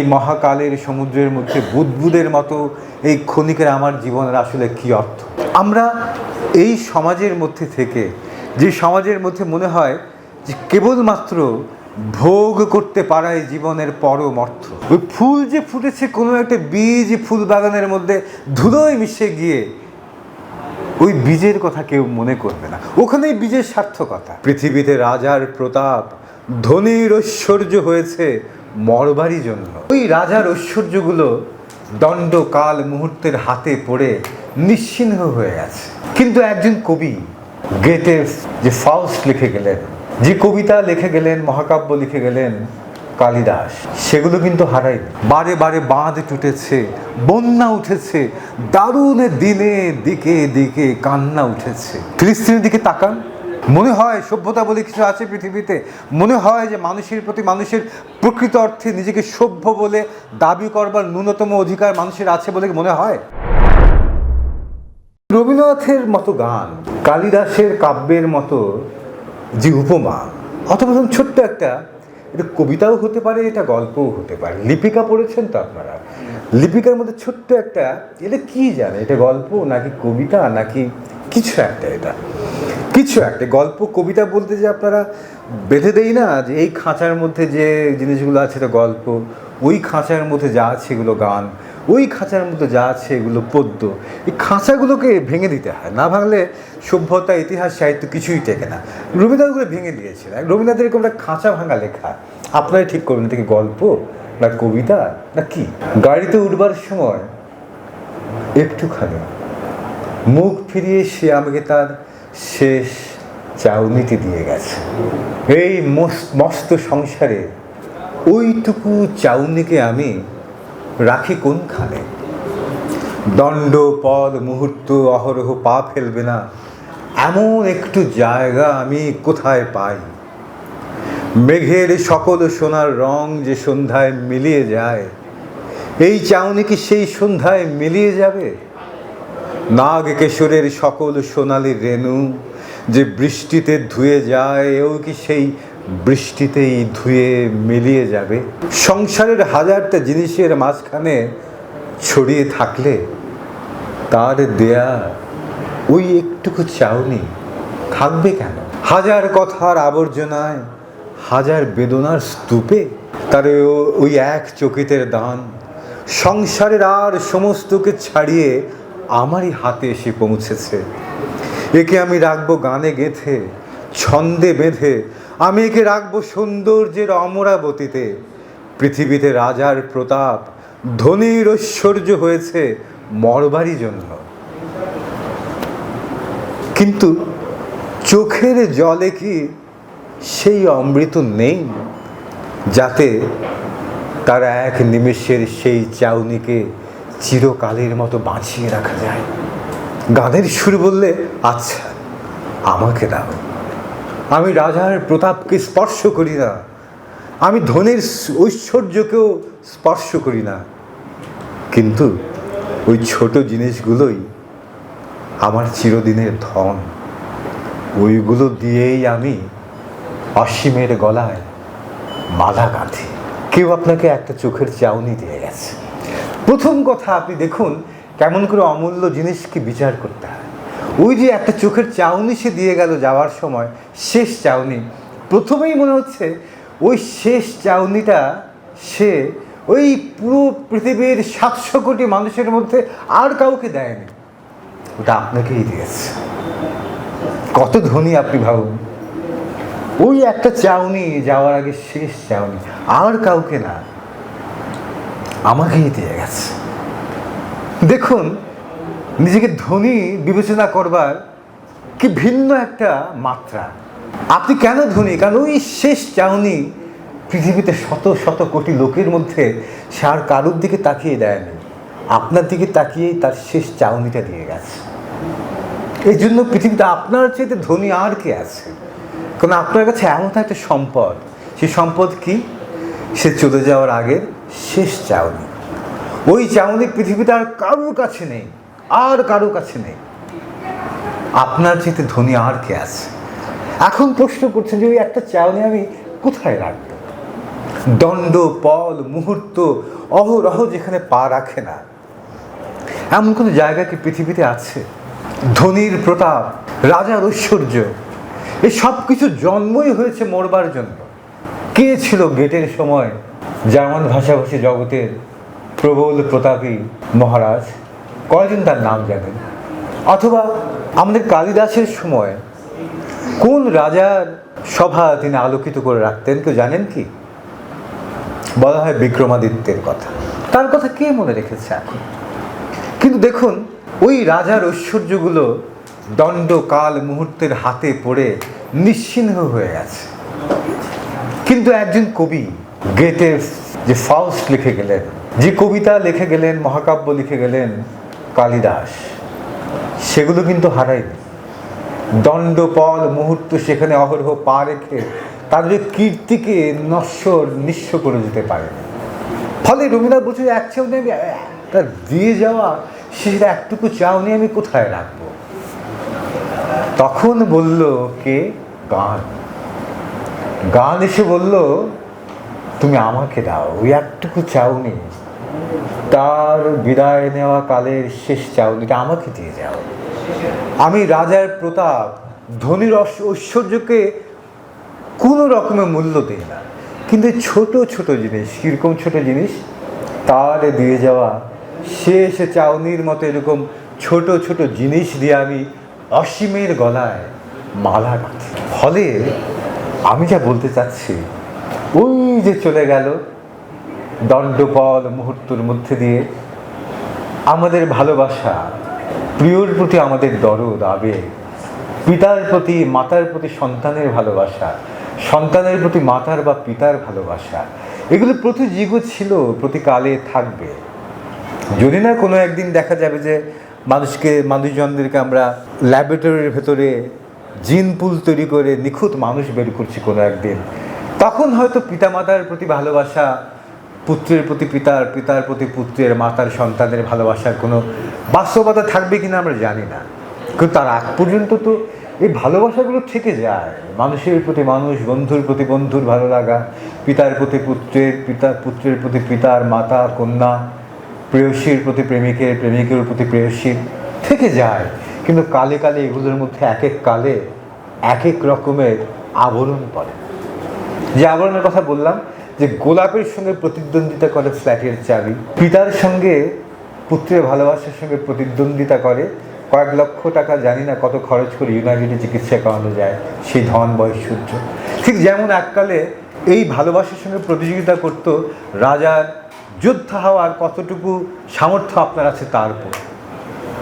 এই মহাকালের সমুদ্রের মধ্যে বুদবুদের মতো এই ক্ষণিকের আমার জীবনের আসলে কি অর্থ? আমরা এই সমাজের মধ্যে থেকে, যে সমাজের মধ্যে মনে হয় যে কেবলমাত্র ভোগ করতে পারাই জীবনের পরম অর্থ। ওই ফুল যে ফুটেছে, কোনো একটা বীজ ফুল বাগানের মধ্যে ধুলোয় মিশে গিয়ে, ওই বীজের কথা কেউ মনে করবে না। ওখানেই বীজের সার্থকতা। পৃথিবীতে রাজার প্রতাপ, ধনীর ঐশ্বর্য হয়েছে মরবারই জন্য। ওই রাজার ঐশ্বর্যগুলো দণ্ড কাল মুহূর্তের হাতে পড়ে নিশ্চিহ্ন হয়ে গেছে। কিন্তু একজন কবি গেটে যে ফাউস্ট লিখে গেলেন, যে কবিতা লিখে গেলেন, মহাকাব্য লিখে গেলেন কালিদাস, সেগুলো কিন্তু হারায়নি। বারে বারে বাঁধ টুটেছে, বন্যা উঠেছে, দারুণ দিনে দিকে দিকে কান্না উঠেছে। ফিলিস্তিনের দিকে তাকান। মনে হয় সভ্যতা বলে কিছু আছে পৃথিবীতে? মনে হয় যে মানুষের প্রতি মানুষের প্রকৃত অর্থে নিজেকে সভ্য বলে দাবি করবার ন্যূনতম অধিকার মানুষের আছে বলে মনে হয়? রবীন্দ্রনাথের মতো গান, কালিদাসের কাব্যের মতো যে উপমা, অথবা ধরুন ছোট্ট একটা, এটা কবিতাও হতে পারে, এটা গল্পও হতে পারে, লিপিকা পড়েছেন তো আপনারা? লিপিকার মধ্যে ছোট্ট একটা, এটা কি জানে? এটা গল্প নাকি কবিতা নাকি কিছু একটা এটা? কিছু একটা, গল্প, কবিতা বলতে যে আপনারা বেঁধে দেই না, যে এই খাঁচার মধ্যে যে জিনিসগুলো আছে এটা গল্প, ওই খাঁচার মধ্যে যা আছে এগুলো গান, ওই খাঁচার মধ্যে যা আছে এগুলো পদ্য, এই খাঁচাগুলোকে ভেঙে দিতে হয়। না ভাঙলে সভ্যতা, ইতিহাস, সাহিত্য কিছুই টেকে না। রবীন্দ্রনাথগুলো ভেঙে দিয়েছিলেন রবীন্দ্রনাথের এরকম একটা খাঁচা ভাঙা লেখা আপনারাই ঠিক করবেন এটা কি গল্প না কবিতা না কি? গাড়িতে উঠবার সময় একটুখানি মুখ ফিরিয়ে সে আমাকে তার শেষ চাউনিটি দিয়ে গেছে। এই মস- মস্ত সংসারে ওইটুকু চাউনিকে আমি রাখি কোনখানে? দণ্ড, পদ, মুহূর্ত, অহরহ পা ফেলবে না। এমন একটু জায়গা আমি কোথায় পাই? মেঘের সকল সোনার রং যে সন্ধ্যায় মিলিয়ে যায়, এই চাউনি কি সেই সন্ধ্যায় মিলিয়ে যাবে? নাগ কেশরের সকল সোনালি রেণু যে বৃষ্টিতে ধুয়ে যায়, এও কি সেই বৃষ্টিতেই ধুয়ে মিলিয়ে যাবে? সংসারের হাজারটা জিনিসের মাঝখানে ছড়িয়ে থাকলে তার দেয়া ওই একটুকু চাউনি থাকবে কেন? হাজার কথার আবর্জনায়, হাজার বেদনার স্তূপে তার ওই এক চকিতের দান। সংসারের আর সমস্তকে ছাড়িয়ে আমারই হাতে এসে পৌঁছেছে। একে আমি রাখব গানে গেথে, ছন্দে বেঁধে। আমি একে রাখব সৌন্দর্যের অমরাবতীতে। পৃথিবীতে রাজার প্রতাপ ধনীর ঐশ্বর্য হয়েছে মরবারই জন্য। কিন্তু চোখের জলে কি সেই অমৃত নেই? যাতে তারা এক নিমেষের সেই চাউনিকে চিরকালের মতো বাঁচিয়ে রাখা যায়। গানের সুর বললে আচ্ছা আমাকে দাও। আমি রাজার প্রতাপকে স্পর্শ করি না। আমি ধনের ঐশ্বর্যকেও স্পর্শ করি না। কিন্তু ওই ছোট জিনিসগুলোই আমার চিরদিনের ধন। ওইগুলো দিয়েই আমি অসীমের গলায় মালা গাঁথি কেউ আপনাকে একটা চোখের চাউনি দিয়ে গেছে। প্রথম কথা আপনি দেখুন কেমন করে অমূল্য জিনিসকে বিচার করতে হয়। ওই যে একটা চোখের চাউনি সে দিয়ে গেল যাওয়ার সময়, শেষ চাউনি। প্রথমেই মনে হচ্ছে ওই শেষ চাউনিটা সে ওই পুরো পৃথিবীর সাতশো কোটি মানুষের মধ্যে আর কাউকে দেয়নি। ওটা আপনাকেই দিয়েছে। কত ধনী আপনি ভাবুন। ওই একটা চাউনি যাওয়ার আগে শেষ চাউনি, আর কাউকে না। আমাকেই দিয়ে গেছে। দেখুন, নিজেকে ধনী বিবেচনা করবার কি ভিন্ন একটা মাত্রা। আপনি কেন ধনী? কারণ ওই শেষ চাউনি পৃথিবীতে শত শত কোটি লোকের মধ্যে সে আর কারোর দিকে তাকিয়ে দেয়নি। আপনার দিকে তাকিয়েই তার শেষ চাউনিটা দিয়ে গেছে। এই জন্য পৃথিবীতে আপনার চাইতে ধনী আর কে আছে? কারণ আপনার কাছে এমন একটা সম্পদ। সেই সম্পদ কি? সে চলে যাওয়ার আগের শেষ চাউনি। ওই চাউনি পৃথিবীতে আর কারোর কাছে নেই, আর কারোর কাছে নেই। আপনার চাইতে ধনী আর কে আছে? এখন প্রশ্ন করছেন যে ওই একটা চাউনি আমি কোথায় রাখব? দণ্ড, পল, মুহূর্ত, অহরহ যেখানে পা রাখে না। এমন কোনো জায়গা কি পৃথিবীতে আছে? ধনির প্রতাপ, রাজার ঐশ্বর্য এই সব কিছু জন্মই হয়েছে মরবার জন্য। কে ছিল গেটের সময়? জার্মান ভাষাভাষী জগতের প্রবল প্রতাপী মহারাজ কয়জন তার নাম জানেন? অথবা আমাদের কালিদাসের সময় কোন রাজার সভা তিনি আলোকিত করে রাখতেন, কেউ জানেন কি? বলা হয় বিক্রমাদিত্যের কথা। তার কথা কে মনে রেখেছে এখন? কিন্তু দেখুন, ওই রাজার ঐশ্বর্যগুলো দণ্ড কাল মুহূর্তের হাতে পড়ে নিশ্চিহ্ন হয়ে গেছে। কিন্তু একজন কবি গেটে যে ফাউস্ট লিখে গেলেন, যে কবিতা লিখে গেলেন, মহাকাব্য লিখে গেলেন কালিদাস, সেগুলো কিন্তু হারায়নি। দণ্ডপল মুহূর্ত সেখানে অহরহ পা রেখে তাদের কীর্তিকে নশ্বর নিঃস্ব করে যেতে পারেনি। ফলে রবীন্দ্রনাথ বলছে চাউনি আমি তার দিয়ে যাওয়া সেটা একটুকু চাউনি আমি কোথায় রাখব? তখন বলল, কে? গান। গান এসে বলল তুমি আমাকে দাও ওই একটুকু চাউনি তার বিদায় নেওয়া কালের শেষ চাউনিটা আমাকে দিয়ে যাও। আমি রাজার প্রতাপ, ধনীর ঐশ- ঐশ্বর্যকে কোনো রকমের মূল্য দিই না। কিন্তু ছোট ছোট জিনিস, কীরকম ছোট জিনিস? তার দিয়ে যাওয়া শেষ চাউনির মতো এরকম ছোট ছোট জিনিস দিয়ে আমি অসীমের গলায় মালা ফলে আমি যা বলতে চাচ্ছি ওই যে চলে গেল দণ্ডপল মুহূর্তের মধ্যে দিয়ে। আমাদের ভালোবাসা, প্রিয়র প্রতি আমাদের দরদ, আবেগ, পিতার প্রতি, মাতার প্রতি সন্তানের ভালোবাসা, সন্তানের প্রতি মাতার বা পিতার ভালোবাসা, এগুলো প্রতি জীব ছিল, প্রতি কালে থাকবে। যদি না কোনো একদিন দেখা যাবে যে মানুষকে, মানুষজনদেরকে আমরা ল্যাবরেটরির ভেতরে জিন পুল তৈরি করে নিখুঁত মানুষ বের করছি কোনো একদিন তখন হয়তো পিতামাতার প্রতি ভালোবাসা, পুত্রের প্রতি পিতার পিতার প্রতি পুত্রের, মাতার সন্তানের ভালোবাসার কোনো বাস্তবতা থাকবে কিনা আমরা জানি না। কিন্তু তার আগ পর্যন্ত তো এই ভালোবাসাগুলো থেকে যায়। মানুষের প্রতি মানুষ, বন্ধুর প্রতি বন্ধুর ভালো লাগা, পিতার প্রতি পুত্রের, পিতা, পুত্রের প্রতি পিতার, মাতা, কন্যা, প্রেয়সীর প্রতি প্রেমিকের প্রেমিকের প্রতি প্রেয়সীর থেকে যায়। কিন্তু কালে কালে এগুলোর মধ্যে এক এক কালে এক এক রকমের আবরণ পড়ে। যে আবরণের কথা বললাম, যে গোলাপের সঙ্গে প্রতিদ্বন্দ্বিতা করে ফ্ল্যাটের চাবি। পিতার সঙ্গে, পুত্রের ভালোবাসার সঙ্গে প্রতিদ্বন্দ্বিতা করে। কয়েক লক্ষ টাকা, জানি না কত খরচ করে ইউনাইটেডে চিকিৎসা করানো যায়, সেই ধন বৈশ্বর্য ঠিক যেমন এককালে এই ভালোবাসার সঙ্গে প্রতিযোগিতা করত রাজার যোদ্ধা হওয়ার কতটুকু সামর্থ্য আপনার আছে তার উপর।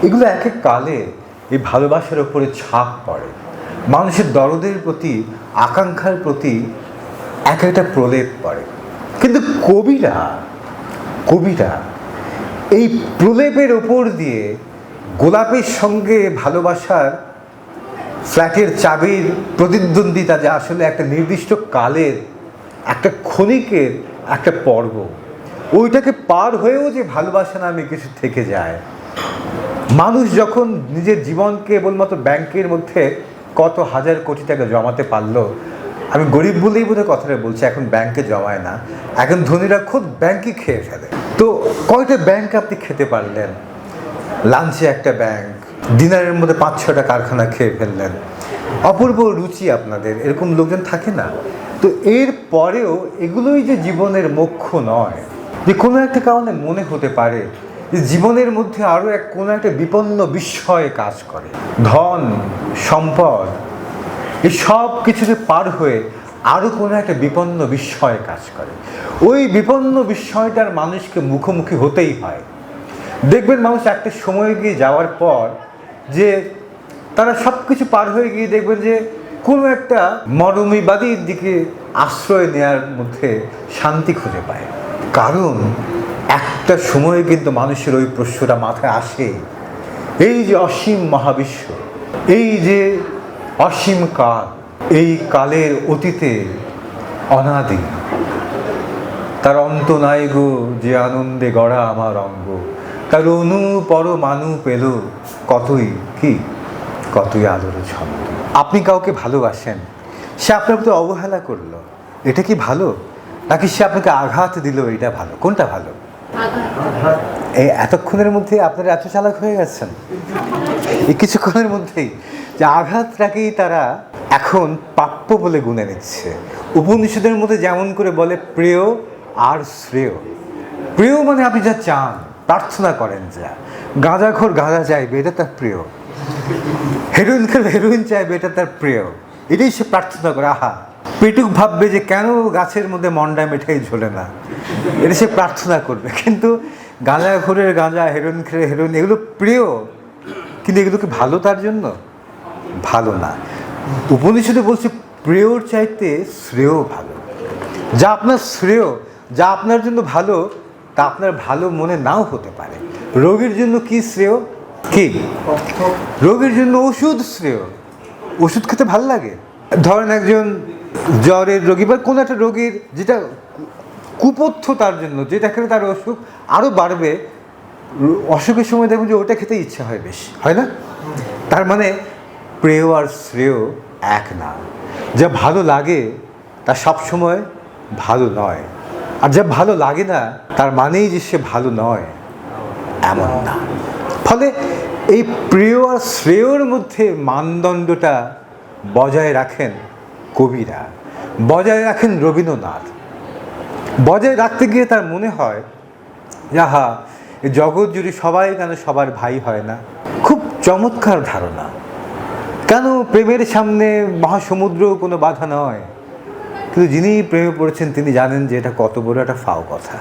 এগুলো এক এক কালে এই ভালোবাসার ওপরে ছাপ পড়ে। মানুষের দরদের প্রতি, আকাঙ্ক্ষার প্রতি এক একটা প্রলেপ পড়ে। কিন্তু কবিরা কবিরা এই প্রলেপের ওপর দিয়ে গোলাপের সঙ্গে ভালোবাসার ফ্ল্যাটের চাবির প্রতিদ্বন্দ্বিতা যা আসলে একটা নির্দিষ্ট কালের, একটা ক্ষণিকের একটা পর্ব, ওইটাকে পার হয়েও যে ভালোবাসা নামে কিছু থেকে যায়। মানুষ যখন নিজের জীবনকে কেবলমাত্র ব্যাংকের মধ্যে কত হাজার কোটি টাকা জমাতে পারল আমি গরিব বলেই বোধহয় কথাটা বলছি, এখন ব্যাংকে জমায় না। এখন ধনীরা খুব ব্যাংকই খেয়ে ফেলে। তো কয়টা ব্যাংক আপনি খেতে পারলেন? লাঞ্চে একটা ব্যাংক, ডিনারের মধ্যে পাঁচ ছটা কারখানা খেয়ে ফেললেন। অপূর্ব রুচি আপনাদের, এরকম লোকজন থাকে না। তো এর পরেও এগুলোই যে জীবনের মোক্ষ নয়, যে কোনো একটা কারণে মনে হতে পারে যে জীবনের মধ্যে আরও এক কোনো একটা বিপন্ন বিস্ময়ে কাজ করে। ধন, সম্পদ এই সব কিছুকে পার হয়ে আরও কোনো একটা বিপন্ন বিস্ময় কাজ করে। ওই বিপন্ন বিস্ময়টার মানুষকে মুখোমুখি হতেই হয়। দেখবেন মানুষ একটা সময় গিয়ে যাওয়ার পর যে তারা সব কিছু পার হয়ে গিয়ে দেখবেন যে কোনো একটা মরমিবাদীর দিকে আশ্রয় নেওয়ার মধ্যে শান্তি খুঁজে পায়। কারণ একটা সময়ে কিন্তু মানুষের ওই প্রশ্নটা মাথায় আসে। এই যে অসীম মহাবিশ্ব, এই যে অসীম কাল এই কালের অতীতে অনাদি। তার অন্ত নাই গো যে আনন্দে গড়া আমার অঙ্গ। তার অনু পর মানু পেল কতই কি কতই আদর ছন্দ। আপনি কাউকে ভালোবাসেন সে আপনার প্রতি অবহেলা করল এটা কি ভালো? নাকি সে আপনাকে আঘাত দিল এটা ভালো? কোনটা ভালো? এই এতক্ষণের মধ্যে আপনারা এত চালাক হয়ে গেছেন। এই কিছুক্ষণের মধ্যেই যে আঘাতটাকেই তারা এখন প্রাপ্য বলে গুনে নিচ্ছে। উপনিষদের মধ্যে যেমন করে বলে, প্রিয় আর শ্রেয়। প্রিয় মানে আপনি যা চান, প্রার্থনা করেন যা। গাঁজাখোর গাঁজা চাইবে, এটা তার প্রিয়। হেরোইন খেলে হেরোইন চাইবে, এটা তার প্রিয়। এটাই সে প্রার্থনা করে, আহা। পেটুক ভাববে যে কেন গাছের মধ্যে মন্ডা মেঠাই ঝোলে না। এটা সে প্রার্থনা করবে। কিন্তু গাঁজা, ঘোরের গাঁজা, হেরোইন খেলে হেরোইন, এগুলো প্রিয়। কিন্তু এগুলো কি ভালো তার জন্য? ভালো না। উপনিষদে বলছে, প্রিয়র চাইতে শ্রেয় ভালো। যা আপনার শ্রেয়, যা আপনার জন্য ভালো, তা আপনার ভালো মনে নাও হতে পারে। রোগীর জন্য কি শ্রেয়? কি? রোগীর জন্য ওষুধ শ্রেয়। ওষুধ খেতে ভালো লাগে? ধরেন একজন জ্বরের রোগী বা কোনো একটা রোগীর যেটা কুপথ্য তার জন্য যেটা খেলে তার অসুখ আরও বাড়বে। অসুখের সময় দেখবেন যে ওটা খেতে ইচ্ছা হয় বেশি, হয় না? তার মানে প্রেয় আর শ্রেয় এক না। যা ভালো লাগে, তা সবসময় ভালো নয়। আর যা ভালো লাগে না, তার মানেই যে সে ভালো নয়, এমন না। ফলে এই প্রিয় আর শ্রেয়র মধ্যে মানদণ্ডটা বজায় রাখেন কবিরা। বজায় রাখেন রবীন্দ্রনাথ। বজায় রাখতে গিয়ে তার মনে হয় যাহা জগৎ জুড়ে সবাই কেন সবার ভাই হয় না? খুব চমৎকার ধারণা। কেন প্রেমের সামনে মহাসমুদ্র কোনো বাধা নয়? কিন্তু যিনি প্রেমে পড়েছেন, তিনি জানেন যে এটা কত বড় একটা ফাও কথা।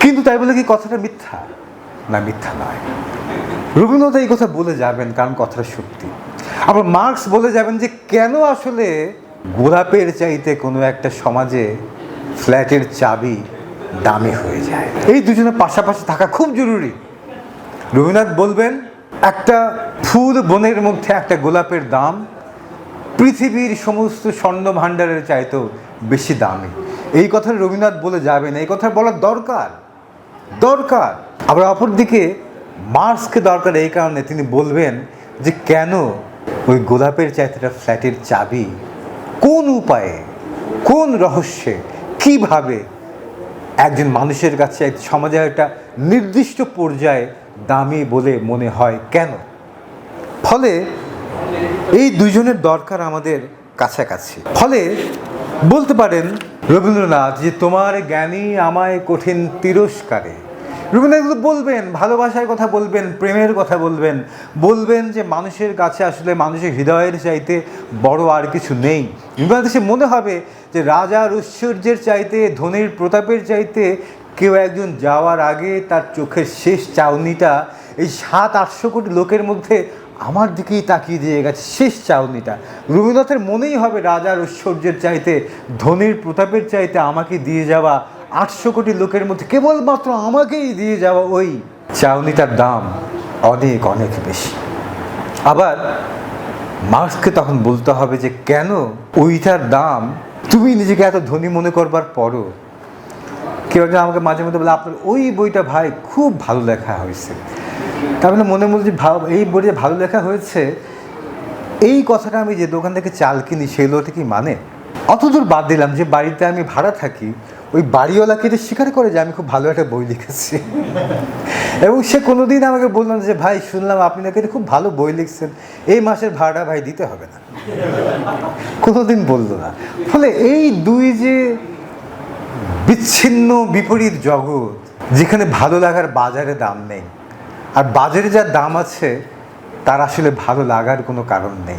কিন্তু তাই বলে কি কথাটা মিথ্যা? না, মিথ্যা নয়। রবীন্দ্রনাথ এই কথা বলে যাবেন, কারণ কথাটা সত্যি। আবার মার্কস বলে যাবেন যে, কেন আসলে গোলাপের চাইতে কোনো একটা সমাজে ফ্ল্যাটের চাবি দামি হয়ে যায়। এই দুজনের পাশাপাশি থাকা খুব জরুরি। রবীন্দ্রনাথ বলবেন, একটা ফুল বনের মধ্যে একটা গোলাপের দাম পৃথিবীর সমস্ত স্বর্ণ ভাণ্ডারের চাইতেও বেশি দামি। এই কথা রবীন্দ্রনাথ বলে যাবেন, এই কথা বলার দরকার দরকার। আবার অপরদিকে মার্কসকে দরকার এই কারণে তিনি বলবেন যে, কেন ওই গোলাপের চাইতে ফ্ল্যাটের চাবি কোন উপায়ে, কোন রহস্যে, কীভাবে একজন মানুষের কাছে, এক সমাজে একটা নির্দিষ্ট পর্যায়ে দামি বলে মনে হয় কেন? ফলে এই দুজনের দরকার আমাদের কাছাকাছি। ফলে বলতে পারেন রবীন্দ্রনাথ যে, তোমার জ্ঞানী আমায় কঠিন তিরস্কারে রবীন্দ্রনাথ বলবেন, ভালোবাসার কথা বলবেন, প্রেমের কথা বলবেন। বলবেন যে মানুষের কাছে আসলে মানুষের হৃদয়ের চাইতে বড় আর কিছু নেই। রবীন্দ্রনাথ সে মনে হবে যে রাজার ঐশ্বর্যের চাইতে, ধনির প্রতাপের চাইতে কেউ একজন যাওয়ার আগে তার চোখের শেষ চাউনিটা এই সাত, আটশো কোটি লোকের মধ্যে আমার দিকেই তাকিয়ে দিয়ে গেছে, শেষ চাউনিটা। রবীন্দ্রনাথের মনেই হবে রাজার ঐশ্বর্যের চাইতে, ধনির প্রতাপের চাইতে আমাকে দিয়ে যাওয়া আটশো কোটি লোকের মধ্যে কেবলমাত্র আমাকেই দিয়ে যাওয়া ওই চাউনিটার দাম অনেক অনেক বেশি। আবার মার্কসকে তখন বলতে হবে যে, কেন ওইটার দাম তুমি নিজেকে এত ধনী মনে করবার পরও? কেউ একজন আমাকে মাঝে মধ্যে বলে, আপনার ওই বইটা ভাই খুব ভালো লেখা হয়েছে। তার মানে মনে মধ্যে যে ভাব, এই বইটা ভালো লেখা হয়েছে, এই কথাটা আমি যে দোকান থেকে চাল কিনি, সেই লোকটা কি মানে? অতদূর বাদ দিলাম যে বাড়িতে আমি ভাড়া থাকি ওই বাড়িওয়ালাকে এটা স্বীকার করে যে আমি খুব ভালো একটা বই লিখেছি। এবং সে কোনোদিন আমাকে বললাম যে, ভাই, শুনলাম আপনি নাকি খুব ভালো বই লিখছেন। এই মাসের ভাড়া ভাই দিতে হবে না। কোনোদিন বলল না। ফলে এই দুই যে বিচ্ছিন্ন, বিপরীত জগৎ, যেখানে ভালো লাগার বাজারে দাম নেই, আর বাজারে যা দাম আছে, তার আসলে ভালো লাগার কোনো কারণ নেই।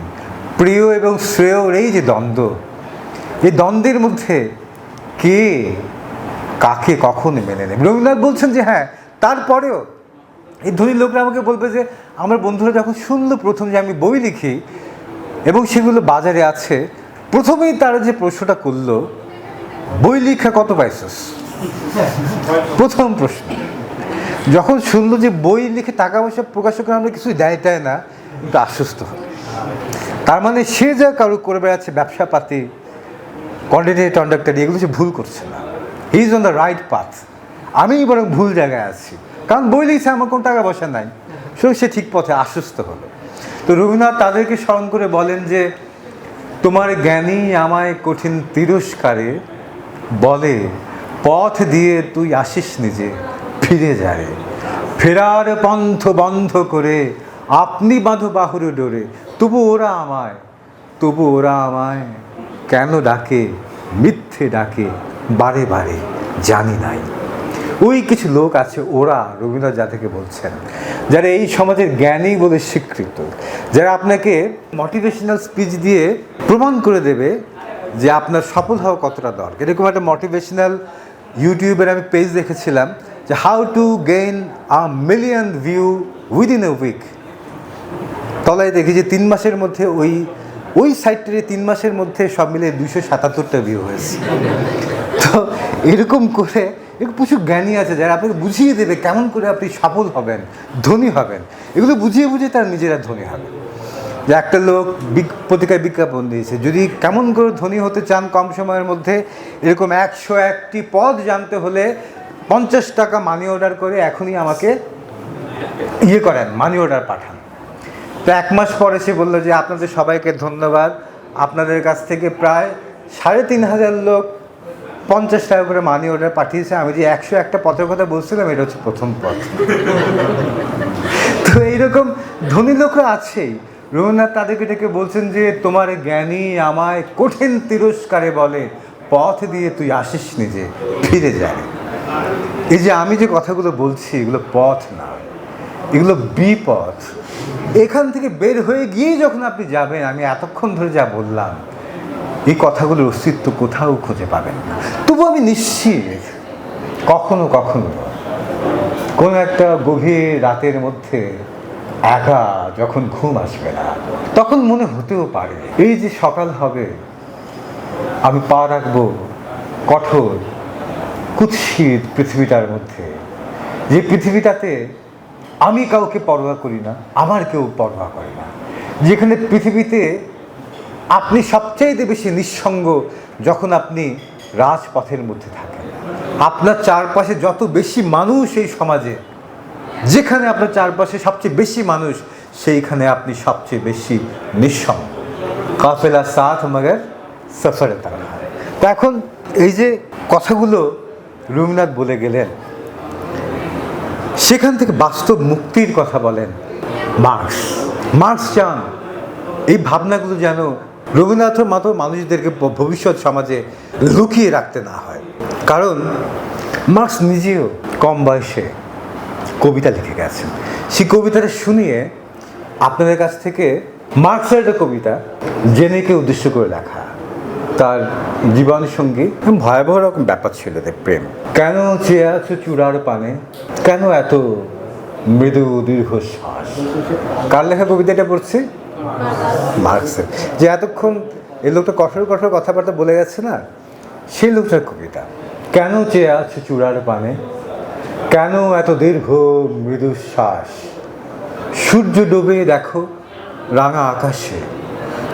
প্রিয় এবং শ্রেয়র এই যে দ্বন্দ্ব, এই দ্বন্দ্বের মধ্যে কে কাকে কখন মেনে নেবে? রবীন্দ্রনাথ বলছেন যে হ্যাঁ তারপরেও এই ধনী লোকরা আমাকে বলবে যে, আমার বন্ধুরা যখন শুনলো প্রথম যে আমি বই লিখি এবং সেগুলো বাজারে আছে, প্রথমেই তারা যে প্রশ্নটা করল, বই লিখা কত পাইছস? প্রথম প্রশ্ন। যখন শুনলো যে বই লিখে টাকা পয়সা প্রকাশকের আমরা কিছুই দেয় দেয় না একটু আশ্বস্ত হলো। তার মানে সে যা কারও করে বেড়াচ্ছে ব্যবসা কন্টিনেন্ট কন্ডাক্টার এগুলো সে ভুল করছে না। He is on the right path আমি বরং ভুল জায়গায় আছি। কারণ বই লিখছে, আমার কোনো টাকা পয়সা নাই। সুতরাং সে ঠিক পথে আশ্বস্ত হলো। তো রবীন্দ্রনাথ তাদেরকে স্মরণ করে বলেন যে, তোমার জ্ঞানী আমায় কঠিন তিরস্কারে বলে, পথ দিয়ে তুই আসিস নিজে, ফিরে যায় ফেরার পন্থ বন্ধ করে, আপনি বাঁধো বাহুরে ডোরে, তবু ওরা আমায়, তবু ওরা আমায় কেন ডাকে? মিথ্যে ডাকে। বারে বারে জানি নাই। ওই কিছু লোক আছে, ওরা রবীন্দ্রনাথ যাদেরকে বলছেন, যারা এই সমাজের জ্ঞানী বলে স্বীকৃত, যারা আপনাকে মোটিভেশনাল স্পিচ দিয়ে প্রমাণ করে দেবে যে আপনার সফল হওয়া কতটা দরকার। এরকম একটা মোটিভেশনাল ইউটিউবের আমি পেজ দেখেছিলাম, যে how to gain a million view within a week তলায় দেখি যে তিন মাসের মধ্যে ওই ওই সাইটটারে তিন মাসের মধ্যে সব মিলে দুশো সাতাত্তরটা ভিউ হয়েছে। তো এরকম করে এরকম প্রচুর জ্ঞানী আছে যারা আপনাকে বুঝিয়ে দেবে কেমন করে আপনি সফল হবেন, ধনী হবেন। এগুলো বুঝিয়ে বুঝিয়ে তারা নিজেরা ধনী হবে। যে একটা লোক পত্রিকায় বিজ্ঞাপন দিয়েছে, যদি কেমন করে ধনী হতে চান কম সময়ের মধ্যে, এরকম একশো একটি পদ জানতে হলে পঞ্চাশ টাকা মানি অর্ডার করে এখনই আমাকে ইয়ে করেন মানি অর্ডার পাঠান। তো এক মাস পরে সে বলল যে আপনাদের সবাইকে ধন্যবাদ। আপনাদের কাছ থেকে প্রায় সাড়ে তিন হাজার লোক পঞ্চাশ টাকা করে মানি অর্ডার পাঠিয়েছে। আমি যে একশো একটা পথের কথা বলছিলাম, এটা হচ্ছে প্রথম পথ। তো এইরকম ধনী লোকরা আছেই। রবীন্দ্রনাথ তাদেরকে ডেকে বলছেন যে, তোমার জ্ঞানী আমায় কঠিন তিরস্কারে বলে, পথ দিয়ে তুই আসিস নিজে ফিরে যায় এই যে আমি যে কথাগুলো বলছি, এগুলো পথ না। এগুলো বিপথ। এখান থেকে বের হয়ে গিয়ে যখন আপনি যাবেন, আমি এতক্ষণ ধরে যা বললাম, এই কথাগুলোর অস্তিত্ব কোথাও খুঁজে পাবেন না। তবু আমি নিশ্চিত, কখনো কখনো কোনো একটা গভীর রাতের মধ্যে একা যখন ঘুম আসবে না, তখন মনে হতেও পারে, এই যে সকাল হবে, আমি পা রাখব কঠোর, কুৎসিত পৃথিবীটার মধ্যে। যে পৃথিবীটাতে আমি কাউকে পরোয়া করি না, আমার কেউ পরোয়া করে না। যেখানে পৃথিবীতে আপনি সবচাইতে বেশি নিঃসঙ্গ যখন আপনি রাজপথের মধ্যে থাকেন। আপনার চারপাশে যত বেশি মানুষ এই সমাজে, যেখানে আপনার চারপাশে সবচেয়ে বেশি মানুষ, সেইখানে আপনি সবচেয়ে বেশি নিঃসঙ্গ। কাফেলা সাথ মগর সফরে তারা। তো এখন এই যে কথাগুলো রবীন্দ্রনাথ বলে গেলেন সেখান থেকে বাস্তব মুক্তির কথা বলেন। মার্কস মার্কস চান এই ভাবনাগুলো যেন রবীন্দ্রনাথের মতো মানুষদেরকে ভবিষ্যৎ সমাজে লুকিয়ে রাখতে না হয়। কারণ মার্কস নিজেও কম বয়সে কবিতা লিখে গেছেন। সেই কবিতাটা শুনিয়ে আপনাদের কাছ থেকে মার্কসের একটা কবিতা জেনেকে উদ্দেশ্য করে লেখা। তার জীবন সঙ্গী ভয়াবহ রকম ব্যাপার ছিল এদের প্রেম। কেন চেয়ে আছো চূড়ার পানে? কেন এত মৃদু দীর্ঘশ্বাস? কার লেখা কবিতাটা পড়ছি? মার্কসের। যে এতক্ষণ এই লোকটা কঠোর কঠোর কথাবার্তা বলে গেছে না, সেই লোকটার কবিতা। কেন চেয়ে আছো চূড়ার পানে? কেন এত দীর্ঘ মৃদু শ্বাস সূর্য ডুবে দেখো রাঙা আকাশে,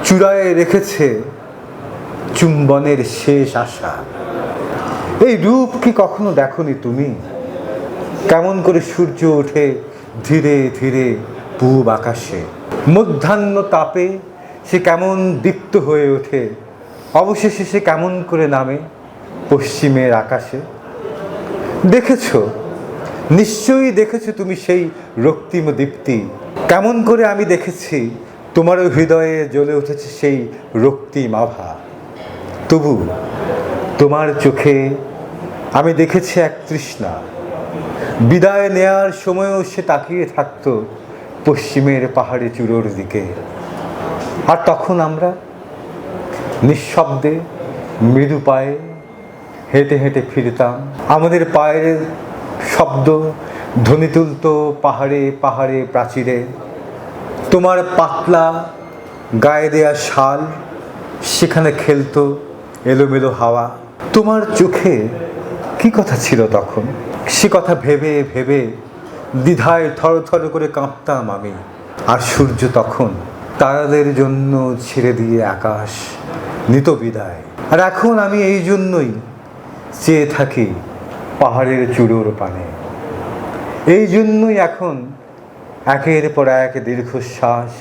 চূড়ায় রেখেছে চুম্বনের শেষ আশা। এই রূপ কি কখনো দেখনি তুমি? কেমন করে সূর্য ওঠে ধীরে ধীরে পূব আকাশে। মধ্যাহ্ন তাপে সে কেমন দীপ্ত হয়ে ওঠে। অবশেষে সে কেমন করে নামে পশ্চিমের আকাশে। দেখেছ? নিশ্চয়ই দেখেছ তুমি সেই রক্তিম দীপ্তি। কেমন করে আমি দেখেছি, তোমারও হৃদয়ে জ্বলে উঠেছে সেই রক্তিম আভা। তবু তোমার চোখে আমি দেখেছি এক তৃষ্ণা। বিদায় নেয়ার সময়ও সে তাকিয়ে থাকতো পশ্চিমের পাহাড়ে চূড়োর দিকে। আর তখন আমরা নিঃশব্দে মৃদু পায়ে হেঁটে হেঁটে ফিরতাম। আমাদের পায়ের শব্দ ধ্বনি তুলত পাহাড়ে পাহাড়ে প্রাচীরে। তোমার পাতলা গায়ে দেয়া শাল সেখানে খেলতো এলোমেলো হাওয়া। তোমার চোখে কি কথা ছিল তখন? সে কথা ভেবে ভেবে দ্বিধায় থর থর করে কাঁপতাম আমি। আর সূর্য তখন তারাদের জন্য ছেড়ে দিয়ে আকাশ নিত বিদায়। আর এখন আমি এই জন্যই চেয়ে থাকি পাহাড়ের চূড়োর পানে। এই জন্যই এখন একের পর এক দীর্ঘশ্বাস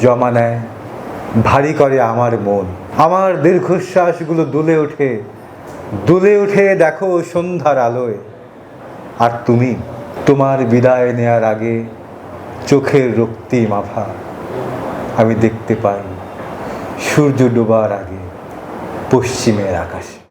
জমা নেয়, ভারী করে আমার মন। আমার দীর্ঘশ্বাসগুলো দুলে ওঠে, দুলে উঠে দেখো সন্ধ্যার আলোয়। আর তুমি তোমার বিদায় নেয়ার আগে চোখের রক্তি মাফা, আমি দেখতে পাই সূর্য ডোবার আগে পশ্চিমের আকাশে।